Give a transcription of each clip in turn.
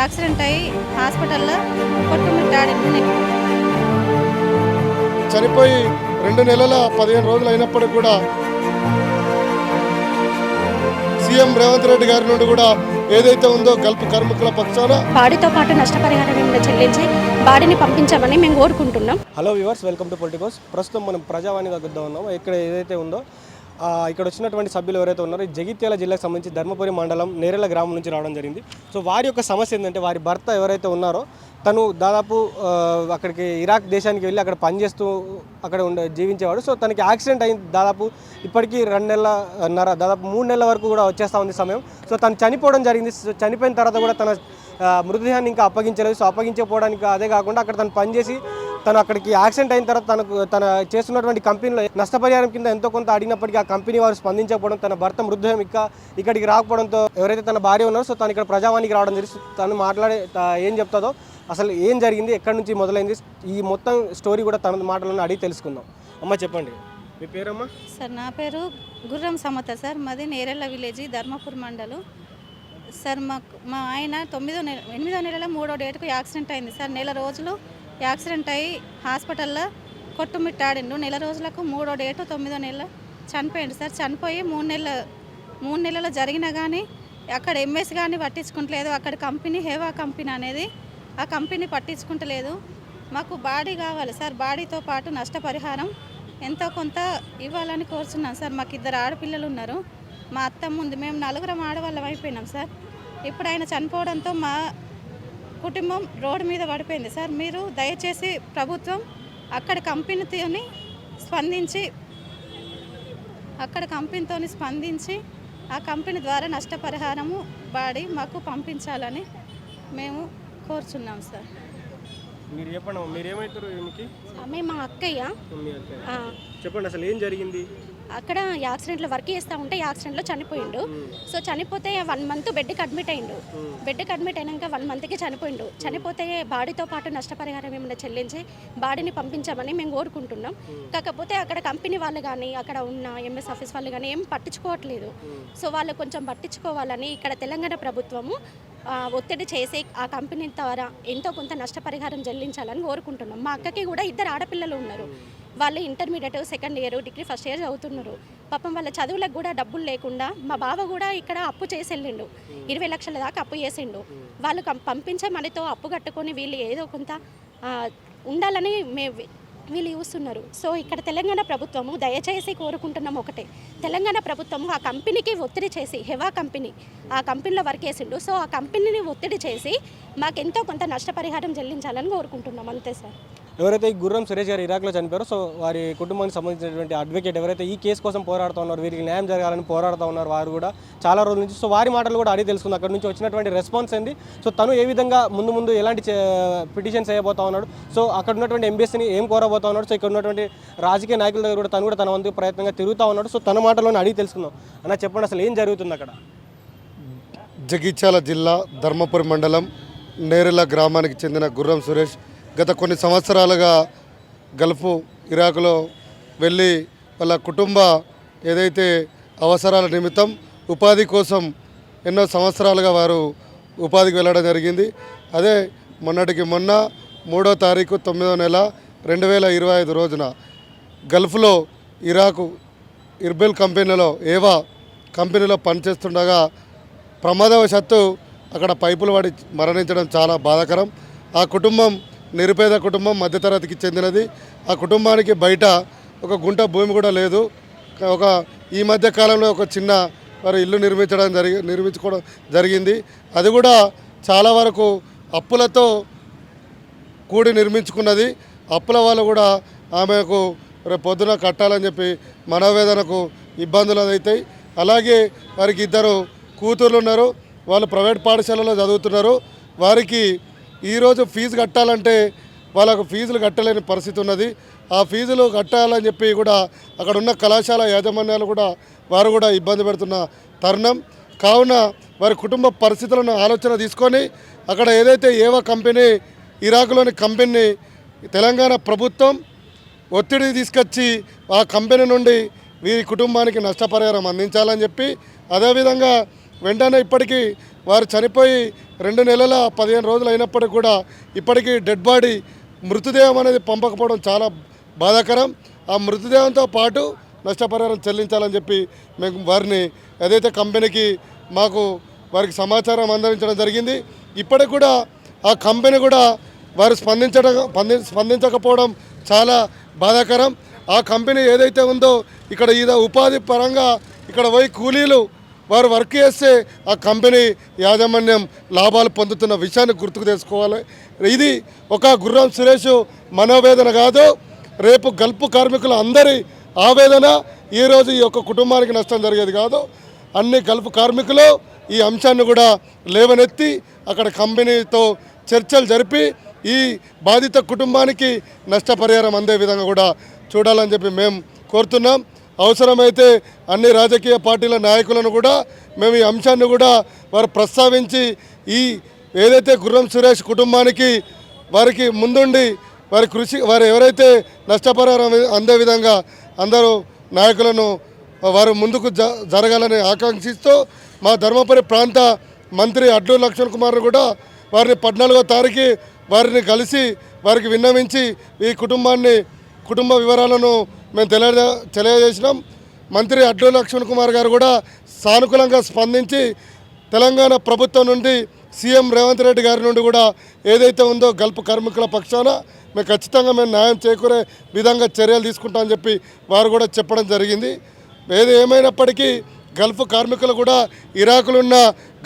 Accident అయ్యి హాస్పిటల్లో కొట్టుమిట్టాడింది చనిపోయి రెండు నెలల పదిహేను రోజులు అయినప్పటికీ కూడా సీఎం రేవంత్ రెడ్డి గారి నుండి కూడా ఏదైతే ఉందో గల్ఫ్ కార్మికుల పక్షాన బాడీతో పాటు నష్టపరిహారం చెల్లించి బాడీని పంపించామని మేము కోరుకుంటున్నాం. Hello viewers welcome to Politicos. ప్రస్తుతం మనం ప్రజావాణి దగ్గర ఉన్నామో ఇక్కడ ఏదైతే ఉందో ఇక్కడ వచ్చినటువంటి సభ్యులు ఎవరైతే ఉన్నారో జగిత్యాల జిల్లాకు సంబంధించి ధర్మపురి మండలం నేరేల గ్రామం నుంచి రావడం జరిగింది. సో వారి యొక్క సమస్య ఏంటంటే వారి భర్త ఎవరైతే ఉన్నారో తను దాదాపు అక్కడికి ఇరాక్ దేశానికి వెళ్ళి అక్కడ పనిచేస్తూ అక్కడ ఉండే జీవించేవాడు. సో తనకి యాక్సిడెంట్ అయింది దాదాపు ఇప్పటికీ రెండు నెలల దాదాపు మూడు నెలల వరకు కూడా వచ్చేస్తూ ఉంది సమయం. సో తను చనిపోవడం జరిగింది. సో చనిపోయిన తర్వాత కూడా తన మృతదేహాన్ని ఇంకా అప్పగించలేదు. సో అప్పగించకపోవడానికి అదే కాకుండా అక్కడ తను పనిచేసి తను అక్కడికి యాక్సిడెంట్ అయిన తర్వాత తనకు తన చేస్తున్నటువంటి కంపెనీలో నష్టపరిహారం కింద ఎంతో కొంత అడిగినప్పటికీ ఆ కంపెనీ వారు స్పందించకపోవడం తన భర్త మృతదేహం ఇక్క ఇక్కడికి రాకపోవడంతో ఎవరైతే తన భార్య ఉన్నారో సో తను ఇక్కడ ప్రజావానికి రావడం జరిగింది తను మాట్లాడే ఏం చెప్తుందో అసలు ఏం జరిగింది ఎక్కడి నుంచి మొదలైంది ఈ మొత్తం స్టోరీ కూడా తన మాటలను అడిగి తెలుసుకుందాం. అమ్మ చెప్పండి. మీ పేరమ్మా? సార్ నా పేరు గుర్రం సమత సార్. మాది నేరెళ్ళ విలేజ్ ధర్మపూర్ మండలం. సార్ మాకు మా ఆయన తొమ్మిదో నెల ఎనిమిదో నెలల మూడో డేట్కు యాక్సిడెంట్ అయింది సార్. నెల రోజులు యాక్సిడెంట్ అయ్యి హాస్పిటల్లో కొట్టుమిట్టాడిండు. నెల రోజులకు మూడో డేటు తొమ్మిదో నెల చనిపోయిండు. సార్ చనిపోయి మూడు నెలలు మూడు నెలలు జరిగినా కానీ అక్కడ ఎంఎస్ కానీ పట్టించుకుంటలేదు. అక్కడ కంపెనీ హేవా కంపెనీ అనేది ఆ కంపెనీ పట్టించుకుంటలేదు. మాకు బాడీ కావాలి సార్. బాడీతో పాటు నష్టపరిహారం ఎంతో కొంత ఇవ్వాలని కోరుచున్నాం సార్. మాకు ఇద్దరు ఆడపిల్లలు ఉన్నారు. మా అత్త ముందు మేము నలుగురం ఆడవాళ్ళం అయిపోయినాం సార్. ఇప్పుడు ఆయన చనిపోవడంతో మా కుటుంబం రోడ్డు మీద పడిపోయింది. సార్ మీరు దయచేసి ప్రభుత్వం అక్కడ కంపెనీతోని స్పందించి అక్కడ కంపెనీతో స్పందించి ఆ కంపెనీ ద్వారా నష్టపరిహారము వాడి మాకు పంపించాలని మేము కోరుచున్నాం సార్. మీరు చెప్పండి మీరు ఏమవుతారు ఈమెకి? ఆమె మా అక్కయ్య. మీ అక్క. ఆ, చెప్పండి అసలు ఏం జరిగింది? అక్కడ యాక్సిడెంట్లో వర్క్ చేస్తూ ఉంటే యాక్సిడెంట్లో చనిపోయిండు. సో చనిపోతే వన్ మంత్ బెడ్కి అడ్మిట్ అయిండు. బెడ్కి అడ్మిట్ అయినాక వన్ మంత్కి చనిపోయిండు. చనిపోతే బాడీతో పాటు నష్టపరిహారం ఏమైనా చెల్లించి బాడీని పంపించామని మేము కోరుకుంటున్నాం. కాకపోతే అక్కడ కంపెనీ వాళ్ళు కానీ అక్కడ ఉన్న ఎంఎస్ ఆఫీస్ వాళ్ళు కానీ ఏం పట్టించుకోవట్లేదు. సో వాళ్ళు కొంచెం పట్టించుకోవాలని ఇక్కడ తెలంగాణ ప్రభుత్వము ఒత్తిడి చేసి ఆ కంపెనీ ద్వారా ఎంతో కొంత నష్టపరిహారం చెల్లించాలని కోరుకుంటున్నాం. మా అక్కకి కూడా ఇద్దరు ఆడపిల్లలు ఉన్నారు. వాళ్ళు intermediate second year degree first year చదువుతున్నారు. పాపం వాళ్ళ చదువులకు కూడా డబ్బులు లేకుండా మా బావ కూడా ఇక్కడ అప్పు చేసి వెళ్ళిండు ఇరవై లక్షల దాకా అప్పు చేసిండు. వాళ్ళు కం- పంపించే మనతో అప్పు కట్టుకొని వీళ్ళు ఏదో కొంత ఉండాలని మేము వీళ్ళు చూస్తున్నారు. సో ఇక్కడ తెలంగాణ ప్రభుత్వము దయచేసి కోరుకుంటున్నాం ఒకటే. తెలంగాణ ప్రభుత్వము ఆ కంపెనీకి ఒత్తిడి చేసి హెవా కంపెనీ ఆ కంపెనీలో వర్క్ చేసిండు. సో ఆ కంపెనీని ఒత్తిడి చేసి మాకెంతో కొంత నష్టపరిహారం చెల్లించాలని కోరుకుంటున్నాం. అంతే సార్. ఎవరైతే ఈ గుర్రం సురేష్ గారు ఇరాక్లో చనిపోయారో సో వారి కుటుంబానికి సంబంధించినటువంటి అడ్వకేట్ ఎవరైతే ఈ కేసు కోసం పోరాడుతూ ఉన్నారు వీరికి న్యాయం జరగాలని పోరాడుతూ ఉన్నారు వారు కూడా చాలా రోజుల నుంచి. సో వారి మాటలు కూడా అడిగి తెలుసుకుంది. అక్కడ నుంచి వచ్చినటువంటి రెస్పాన్స్ ఏంది? సో తను ఏ విధంగా ముందు ముందు ఎలాంటి పిటిషన్స్ చేయబోతా ఉన్నాడు? సో అక్కడ ఉన్నటువంటి ఎంబీఎస్ని ఏం కోరబోతా ఉన్నాడు? సో ఇక్కడ ఉన్నటువంటి రాజకీయ నాయకుల దగ్గర కూడా తను కూడా తన వంతు ప్రయత్నంగా తిరుగుతూ ఉన్నాడు. సో తన మాటలోనే అడిగి తెలుసుకుందాం. అన్న చెప్పండి అసలు ఏం జరుగుతుంది అక్కడ? జగిత్యాల జిల్లా ధర్మపురి మండలం నేరెల గ్రామానికి చెందిన గుర్రం సురేష్ గత కొన్ని సంవత్సరాలుగా గల్ఫ్ ఇరాకులో వెళ్ళి వాళ్ళ కుటుంబ ఏదైతే అవసరాల నిమిత్తం ఉపాధి కోసం ఎన్నో సంవత్సరాలుగా వారు ఉపాధికి వెళ్ళడం జరిగింది. అదే మొన్నటికి మొన్న మూడో తారీఖు తొమ్మిదో నెల రెండు వేల ఇరవై ఐదు రోజున గల్ఫ్లో ఇరాకు ఇర్బెల్ కంపెనీలో ఏవా కంపెనీలో పనిచేస్తుండగా ప్రమాదవశాత్తు అక్కడ పైపులు పడి మరణించడం చాలా బాధాకరం. ఆ కుటుంబం నిరుపేద కుటుంబం మధ్యతరగతికి చెందినది. ఆ కుటుంబానికి బయట ఒక గుంట భూమి కూడా లేదు. ఒక ఈ మధ్య కాలంలో ఒక చిన్న వారు ఇల్లు నిర్మించడం జరిగి నిర్మించుకోవడం జరిగింది. అది కూడా చాలా వరకు అప్పులతో కూడి నిర్మించుకున్నది. అప్పుల వాళ్ళు కూడా ఆమెకు రేపు పొద్దున కట్టాలని చెప్పి మనోవేదనకు ఇబ్బందులు అవుతాయి అలాగే వారికి ఇద్దరు కూతుర్లు ఉన్నారు. వాళ్ళు ప్రైవేట్ పాఠశాలలో చదువుతున్నారు. వారికి ఈరోజు ఫీజు కట్టాలంటే వాళ్ళకు ఫీజులు కట్టలేని పరిస్థితి ఉన్నది. ఆ ఫీజులు కట్టాలని చెప్పి కూడా అక్కడ ఉన్న కళాశాల యాజమాన్యాలు కూడా వారు కూడా ఇబ్బంది పెడుతున్న తరుణం. కావున వారి కుటుంబ పరిస్థితులను ఆలోచన తీసుకొని అక్కడ ఏదైతే ఏవో కంపెనీ ఇరాకులోని కంపెనీ తెలంగాణ ప్రభుత్వం ఒత్తిడి తీసుకొచ్చి ఆ కంపెనీ నుండి వీరి కుటుంబానికి నష్టపరిహారం అందించాలని చెప్పి అదేవిధంగా వెంటనే ఇప్పటికీ వారు చనిపోయి రెండు నెలల పదిహేను రోజులు అయినప్పటికీ కూడా ఇప్పటికీ డెడ్ బాడీ మృతదేహం అనేది పంపకపోవడం చాలా బాధాకరం. ఆ మృతదేహంతో పాటు నష్టపరిహారం చెల్లించాలని చెప్పి మేము వారిని ఏదైతే కంపెనీకి మాకు వారికి సమాచారం అందించడం జరిగింది ఇప్పటికి కూడా ఆ కంపెనీ కూడా వారు స్పందించడం స్పంది- స్పందించకపోవడం చాలా బాధాకరం. ఆ కంపెనీ ఏదైతే ఉందో ఇక్కడ ఈద ఉపాధి పరంగా ఇక్కడ పోయి కూలీలు వారు వర్క్ చేస్తే ఆ కంపెనీ యాజమాన్యం లాభాలు పొందుతున్న విషయాన్ని గుర్తుకు తెచ్చుకోవాలి. ఇది ఒక గుర్రం సురేష్ మనోవేదన కాదు. రేపు గల్పు కార్మికుల అందరి ఆవేదన ఈరోజు ఈ యొక్క కుటుంబానికి నష్టం జరిగేది కాదు. అన్ని గల్పు కార్మికులు ఈ అంశాన్ని కూడా లేవనెత్తి అక్కడ కంపెనీతో చర్చలు జరిపి ఈ బాధిత కుటుంబానికి నష్టపరిహారం అందే విధంగా కూడా చూడాలని చెప్పి మేము కోరుతున్నాం. అవసరమైతే అన్ని రాజకీయ పార్టీల నాయకులను కూడా మేము ఈ అంశాన్ని కూడా వారు ప్రస్తావించి ఈ ఏదైతే గుర్రం సురేష్ కుటుంబానికి వారికి ముందుండి వారి కృషి వారు ఎవరైతే నష్టపరిహారం అందే విధంగా అందరూ నాయకులను వారు ముందుకు జ జరగాలని ఆకాంక్షిస్తూ మా ధర్మపురి ప్రాంత మంత్రి అడ్లు లక్ష్మణ్ కుమార్ కూడా వారిని పద్నాలుగో తారీఖు వారిని కలిసి వారికి విన్నవించి ఈ కుటుంబాన్ని కుటుంబ వివరాలను మేము తెలియ తెలియజేసినాం. మంత్రి అడ్డు లక్ష్మణ్ కుమార్ గారు కూడా సానుకూలంగా స్పందించి తెలంగాణ ప్రభుత్వం నుండి సీఎం రేవంత్ రెడ్డి గారి నుండి కూడా ఏదైతే ఉందో గల్ఫ్ కార్మికుల పక్షాన మేము ఖచ్చితంగా మేము న్యాయం చేకూరే విధంగా చర్యలు తీసుకుంటామని చెప్పి వారు కూడా చెప్పడం జరిగింది. ఏది ఏమైనప్పటికీ గల్ఫ్ కార్మికులు కూడా ఇరాకులున్న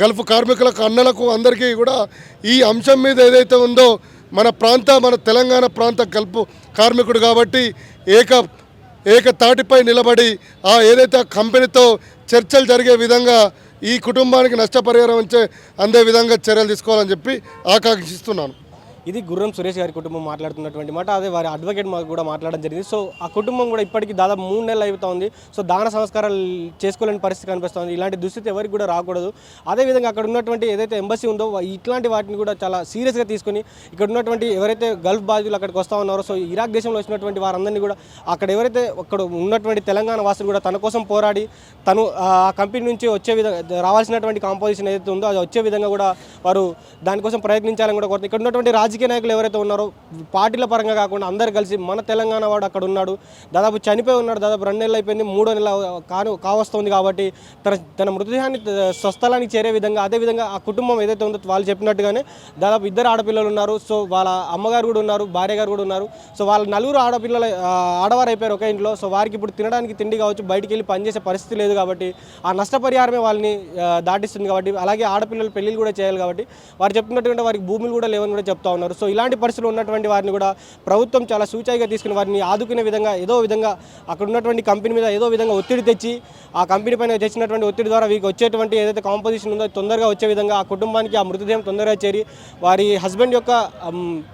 గల్ఫ్ కార్మికులకు అన్నలకు అందరికీ కూడా ఈ అంశం మీద ఏదైతే ఉందో మన ప్రాంత మన తెలంగాణ ప్రాంత గల్ఫ్ కార్మికుడు కాబట్టి ఏక ఏక తాటిపై నిలబడి ఆ ఏదైతే ఆ కంపెనీతో చర్చలు జరిగే విధంగా ఈ కుటుంబానికి నష్టపరిహారం వచ్చే అందే విధంగా చర్యలు తీసుకోవాలని చెప్పి ఆకాంక్షిస్తున్నాను. ఇది గుర్రం సురేష్ గారి కుటుంబం మాట్లాడుతున్నటువంటి మాట. అదే వారి అడ్వకేట్ మాకు కూడా మాట్లాడడం జరిగింది. సో ఆ కుటుంబం కూడా ఇప్పటికీ దాదాపు మూడు నెలలు అవుతుంది సో దాన సంస్కారాలు చేసుకోలేని పరిస్థితి కనిపిస్తుంది ఇలాంటి దుస్థితి ఎవరికి కూడా రాకూడదు. అదేవిధంగా అక్కడ ఉన్నటువంటి ఏదైతే ఎంబసీ ఉందో ఇట్లాంటి వాటిని కూడా చాలా సీరియస్గా తీసుకొని ఇక్కడ ఉన్నటువంటి ఎవరైతే గల్ఫ్ బాధితులు అక్కడికి వస్తూ ఉన్నారో సో ఇరాక్ దేశంలో వచ్చినటువంటి వారందరినీ కూడా అక్కడ ఎవరైతే అక్కడ ఉన్నటువంటి తెలంగాణ వాసులు కూడా తన కోసం పోరాడి తను ఆ కంపెనీ నుంచి వచ్చే విధంగా రావాల్సినటువంటి కాంపోజిషన్ ఏదైతే ఉందో అది వచ్చే విధంగా కూడా వారు దానికోసం ప్రయత్నించాలని కూడా కోరుతుంది ఇక్కడ ఉన్నటువంటి రాజకీయ నాయకులు ఎవరైతే ఉన్నారో పార్టీల పరంగా కాకుండా అందరు కలిసి మన తెలంగాణ వాడు అక్కడ ఉన్నాడు. దాదాపు చనిపోయి ఉన్నాడు దాదాపు రెండు నెలలు అయిపోయింది మూడో నెల కాను కావస్తుంది కాబట్టి తన తన మృతదేహాన్ని స్వస్థలానికి చేరే విధంగా అదేవిధంగా ఆ కుటుంబం ఏదైతే ఉందో వాళ్ళు చెప్పినట్టుగానే దాదాపు ఇద్దరు ఆడపిల్లలు ఉన్నారు. సో వాళ్ళ అమ్మగారు కూడా ఉన్నారు భార్య గారు కూడా ఉన్నారు. సో వాళ్ళ నలుగురు ఆడపిల్లల ఆడవారు అయిపోయారు ఒక ఇంట్లో. సో వారికి ఇప్పుడు తినడానికి తిండి కావచ్చు బయటికి వెళ్ళి పనిచేసే పరిస్థితి లేదు కాబట్టి ఆ నష్టపరిహారమే వాళ్ళని దాటిస్తుంది కాబట్టి అలాగే ఆడపిల్లలు పెళ్ళిళ్ళు కూడా చేయాలి కాబట్టి వారు చెప్పినట్టుగా వారికి భూములు కూడా లేవని కూడా చెప్తా ఉన్నారు. సో ఇలాంటి పరిస్థితులు ఉన్నటువంటి వారిని కూడా ప్రభుత్వం చాలా సూచాయిగా తీసుకుని వారిని ఆదుకునే విధంగా ఏదో విధంగా అక్కడ ఉన్నటువంటి కంపెనీ మీద ఏదో విధంగా ఒత్తిడి తెచ్చి ఆ కంపెనీ పైన తెచ్చినటువంటి ఒత్తిడి ద్వారా వీరికి వచ్చేటువంటి ఏదైతే కాంపోజిషన్ ఉందో తొందరగా వచ్చే విధంగా ఆ కుటుంబానికి ఆ మృతదేహం తొందరగా చేరి వారి హస్బెండ్ యొక్క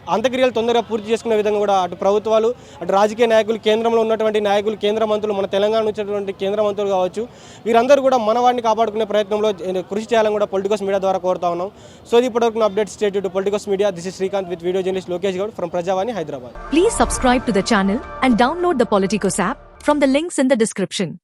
అంత్యక్రియలు తొందరగా పూర్తి చేసుకునే విధంగా కూడా అటు ప్రభుత్వాలు అటు రాజకీయ నాయకులు కేంద్రంలో ఉన్నటువంటి నాయకులు కేంద్ర మంత్రులు మన తెలంగాణ నుంచి ఉన్నటువంటి కేంద్ర మంత్రులు కావచ్చు వీరందరూ కూడా మన వాడిని కాపాడుకునే ప్రయత్నంలో కృషి చేయాలని కూడా పొలిటికల్స్ మీడియా ద్వారా కోరుతా ఉన్నాం. సో ఇది ఇప్పటివరకు update state politicals media this is Srikanth Srikanth with video journalist Lokesh Gaur from Prajavani, Hyderabad. Please subscribe to the channel and download the Politicos app from the links in the description.